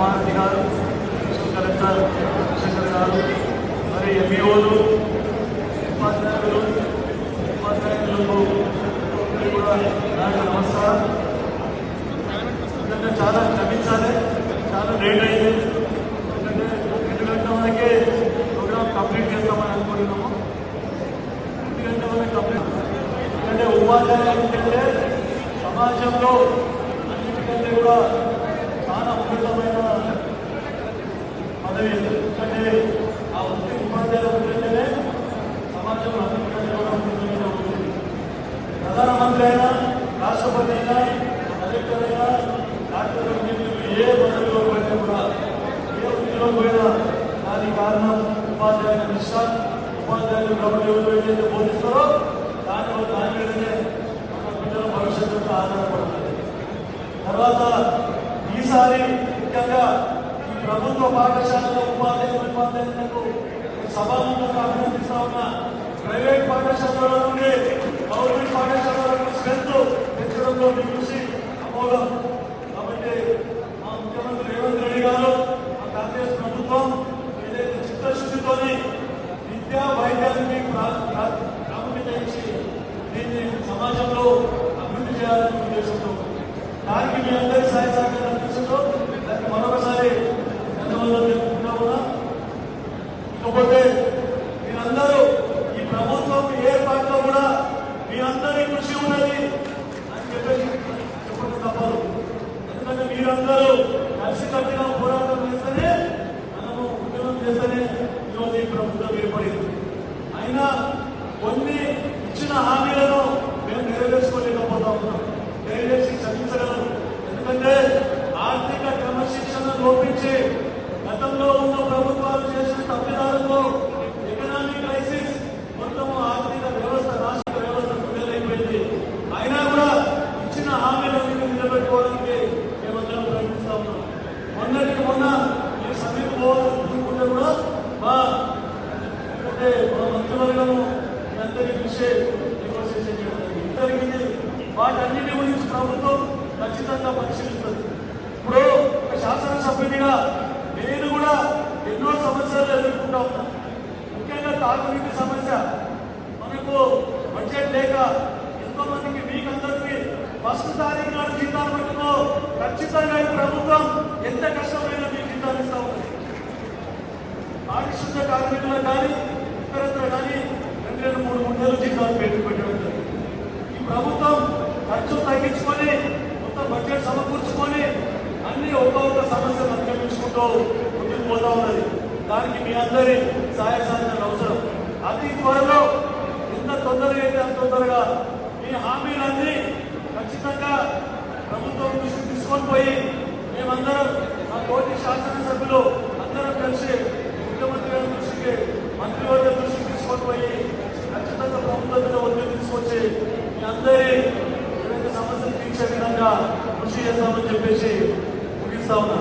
మహారతి గారు కలెక్టర్ శంకర్ గారు మరి ఎంఈఓలు ఉపాధ్యాయులు ఉపాధ్యాయులకు కూడా నమస్కారం. ఎందుకంటే చాలా క్షమించాలి చాలా లేట్ అయింది. ఎందుకంటే రెండు గంటల వరకే ప్రోగ్రామ్ కంప్లీట్ చేస్తామని అనుకుంటున్నాము. రెండు గంటల వరకు కంప్లీట్ ఎందుకంటే ఉపాధ్యాయులు ఏంటంటే సమాజంలో అన్నిటికంటే కూడా చాలా ఉన్నతమైన పదవి ఎందుకంటే ఆ వృత్తి ఉపాధ్యాయుల ఉంటేనే సమాజంలో అభివృద్ధి కూడా ఉన్నతమైన ఉంటుంది ప్రధానమంత్రి అయినా రాష్ట్రపతి అయినా కలెక్టర్ అయినా డాక్టర్ ఇంజనీర్లు ఏ పదవిలో పోయినా కూడా ఏ వృత్తిలో పోయినా దానికి కారణం ఉపాధ్యాయుల నిష్ట ఉపాధ్యాయులు ప్రభుత్వం ఎవరు ఏదైతే బోధిస్తారో దానిలో దాని మీదనే మన పిల్లల భవిష్యత్తు ఆధారపడుతుంది తర్వాత ఈసారి ముఖ్యంగా ఈ ప్రభుత్వ పాఠశాలలో ఉపాధ్యాయులు ఉపాధ్యాయులకు సభాముఖంగా అభినందిస్తా ఉన్న. ప్రైవేట్ పాఠశాలల నుండి గవర్నమెంట్ పాఠశాలలకు స్ట్రెంత్ పెంచడంలో మీ కృషి అమోఘం కాబట్టి మా ముఖ్యమంత్రి రేవంత్ రెడ్డి గారు మా కాంగ్రెస్ ప్రభుత్వం ఏదైతే చిత్తశుద్ధితోని విద్యా వైద్యానికి ప్రాముఖ్యత ఇచ్చి దీన్ని సమాజంలో అభివృద్ధి చేయాలనే ఉద్దేశంతో దానికి మీ అందరి సహాయ సహకారం అందించడంలో దానికి మరొకసారి ధన్యవాదాలు తెలుపుకుంటా ఉన్నా ఇకపోతే మీరందరూ ఈ ప్రభుత్వం ఏర్పాటులో కూడా మీ అందరి కృషి ఉన్నది అని చెప్పేసి చెప్పడం తప్పదు ఎందుకంటే మీరందరూ కలిసికట్టుగా పోరాటం చేస్తేనే మనము ఉద్యమం చేస్తేనే ఈరోజు ఈ ప్రభుత్వం ఏర్పడింది. అయినా కొన్ని ఇచ్చిన హామీలను మేము నెరవేర్చుకోలేకపోతా ఉన్నాం. దయచేసి క్షమించగలరు. ఎందుకంటే ఆర్థిక క్రమశిక్షణ లోపించి గతంలో ఉన్న ప్రభుత్వాలు చేసిన తప్పిదాలతో ఎకనామిక్ క్రైసిస్ మొత్తం ఆర్థిక వ్యవస్థ రాష్ట్ర వ్యవస్థ కుదేలైపోయింది అయినా కూడా ఇచ్చిన హామీలన్నీ నిలబెట్టుకోవడానికి మేమందరం ప్రయత్నిస్తా ఉన్నాం మొన్నటికి మొన్న ఈ సమీప పోవాలనుకుంటే కూడా మా అంటే మా మంత్రివర్గము మీ అందరి కృషి నెగోషియేషన్ చేయడం జరిగింది. వాటన్నిటి గురించి ప్రభుత్వం ఖచ్చితంగా పరిశీలిస్తుంది. ఇప్పుడు ఒక శాసనసభ్యునిగా నేను కూడా ఎన్నో సమస్యలు ఎదుర్కొంటా ఉన్నా. ముఖ్యంగా తాగునీటి సమస్య. మనకు బడ్జెట్ లేక ఎంతో మందికి మీకందరికీ ఫస్ట్ తారీఖు నాడు జీతాలు పట్టుకో ఖచ్చితంగా ప్రభుత్వం కార్మికులకు కానీ ఇతరత్ర కానీ రెండు రెండు మూడు మూడు నెలలు జీతాలు పెట్టి పెట్టడం జరిగింది. ఈ ప్రభుత్వం ఖర్చు తగ్గించుకొని మొత్తం బడ్జెట్ సమకూర్చుకొని అన్ని ఒక్క ఒక్క సమస్యలు అధిగమించుకుంటూ ముందుకు పోతా ఉన్నది దానికి మీ అందరి సహాయ సహకారాలు అవసరం అతి త్వరలో ఎంత తొందరగా అయితే అంత తొందరగా మీ హామీలన్నీ ఖచ్చితంగా ప్రభుత్వం దృష్టికి తీసుకొని పోయి మేమందరం మా కోటి శాసనసభ్యులు అందరం కలిసి ముఖ్యమంత్రి గారి దృష్టికి మంత్రివర్గ దృష్టికి తీసుకొని పోయి ఖచ్చితంగా ప్రభుత్వం మీద ఒత్తిడి తీసుకొచ్చి మీ అందరి సమస్యలు తీర్చే విధంగా కృషి చేస్తామని చెప్పేసి ముగిస్తా ఉన్నా.